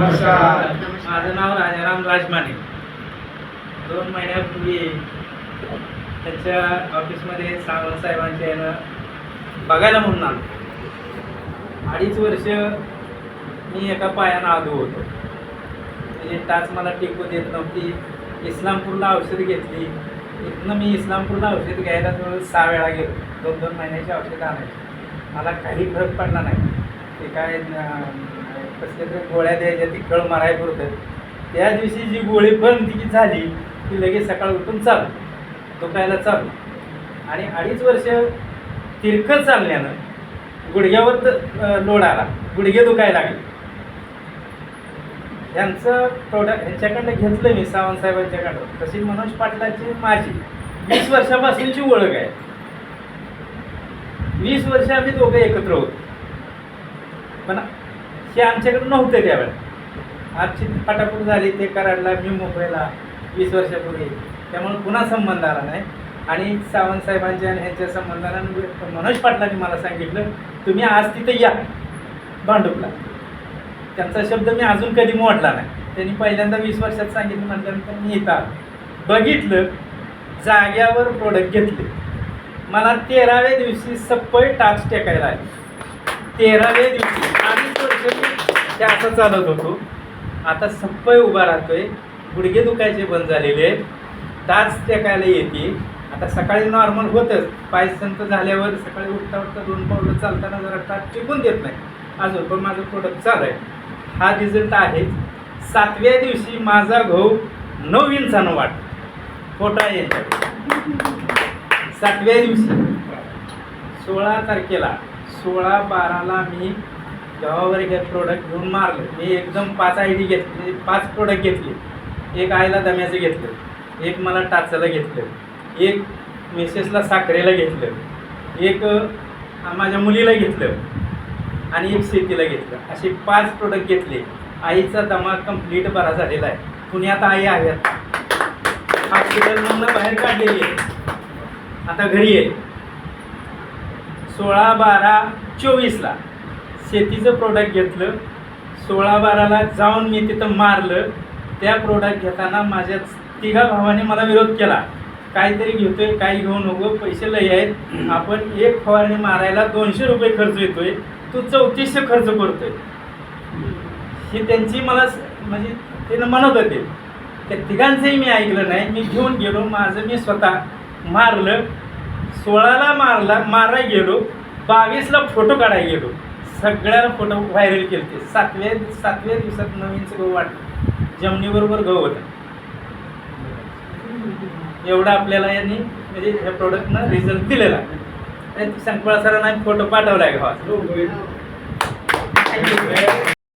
नमस्कार. माझं नाव राजाराम राजमाने. दोन महिन्यापूर्वी त्यांच्या ऑफिसमध्ये सावंत साहेबांच्या यानं बघायला म्हणून आलो. अडीच वर्ष मी एका पायानं आलो होतो. म्हणजे टाच मला टिकू देत नव्हती. इस्लामपूरला औषध घेतली. इथनं मी इस्लामपूरला औषध घ्यायला जवळ सहा वेळा गेलो. दोन दोन महिन्याची औषधं आणायची. मला काही फरक पडला नाही. ते काय कसल्या कसले तरी गोळ्या द्यायच्या ती कळ मारायला पुरतं. त्या दिवशी जी गोळी बंद ती झाली ती लगेच सकाळ उठून चालू दुखायला चालू. आणि अडीच वर्ष तिरकत चालण्यानं गुडघ्यावर लोड आला गुडघे दुखायला लागले. ह्यांचं प्रोडक्ट ह्यांच्याकडनं घेतलं मी सावंत साहेबांच्याकडं तशी मनोज पाटलाची माझी वीस वर्षापासूनची ओळख आहे. वीस वर्ष आम्ही दोघं एकत्र होतो. पण ते आमच्याकडे नव्हते त्यावेळेला आमची पटापट झाली ते कराडला मी मुंबईला वीस वर्षापूर्वी. त्यामुळे पुन्हा संबंध आला नाही. आणि सावंत साहेबांच्या आणि ह्यांच्या संबंधानं म्हणजे मनोज पाटलांनी मला सांगितलं तुम्ही आज तिथे या भांडुपला. त्यांचा शब्द मी अजून कधी मोडला नाही. त्यांनी पहिल्यांदा वीस वर्षात सांगितलं म्हटल्यानंतर मी इथं बघितलं जाग्यावर प्रोडक्ट घेतले. मला तेराव्या दिवशी सप्पई टाच टेकायला आले. तेराव्या दिवशी. ते असं चालत होतो. आता सप्पई उभा राहतोय. गुडघे दुखायचे बंद झालेले आहेत. टाच टेकायला येते. आता सकाळी नॉर्मल होतंच. पाय संत झाल्यावर सकाळी उठता उठता दोन पावलं चालताना जरा टाच टिकून देत नाही. अजून पण माझं प्रोडक्ट चालू आहे. हा रिझल्ट आहे. सातव्या दिवशी माझा भाऊ नऊ इंचानं वाट फोटा आहे सातव्या दिवशी. सोळा तारखेला सोळा बाराला मी गावावर एक प्रोडक्ट घेऊन मारलं मी एकदम पाच आय डी घेतली म्हणजे पाच प्रोडक्ट घेतले. एक आईला दम्याचं घेतलं एक मला टाचाला घेतलं एक मिसेसला साखरेला घेतलं एक माझ्या मुलीला घेतलं आणि एक शेतीला घेतलं. असे पाच प्रोडक्ट घेतले. आईचा दमा कंप्लीट बरा झालेला आहे. पुण्यात आई आहे? हॉस्पिटलमधनं बाहेर काढलेली आहे. आता घरी आहे. सोळा बारा चोवीसला. शेतीचं प्रोडक्ट घेतलं सोळा बाराला जाऊन मी तिथं मारलं त्या प्रोडक्ट घेताना माझ्या तिघा भावाने मला विरोध केला. काहीतरी घेतोय काही घेऊ नको पैसे लय आहेत. आपण एक फवारणी मारायला दोनशे रुपये खर्च येतोय तू चौतीसशे खर्च करतोय. ही त्यांची मला म्हणजे ते म्हणत होते त्या तिघांचंही मी ऐकलं नाही मी घेऊन गेलो माझं मी स्वतः मारलं सोळाला मारला मारायला गेलो बावीसला फोटो काढायला गेलो. सगळ्याला फोटो व्हायरल केले ते सातव्या सातव्या दिवसात नवीनचं गहू वाटलं जमिनीबरोबर गहू होता. एवढा आपल्याला यांनी म्हणजे ह्या प्रोडक्टनं रिझल्ट दिलेला. संकपाळ सरांना फोटो पाठवला आहे गावात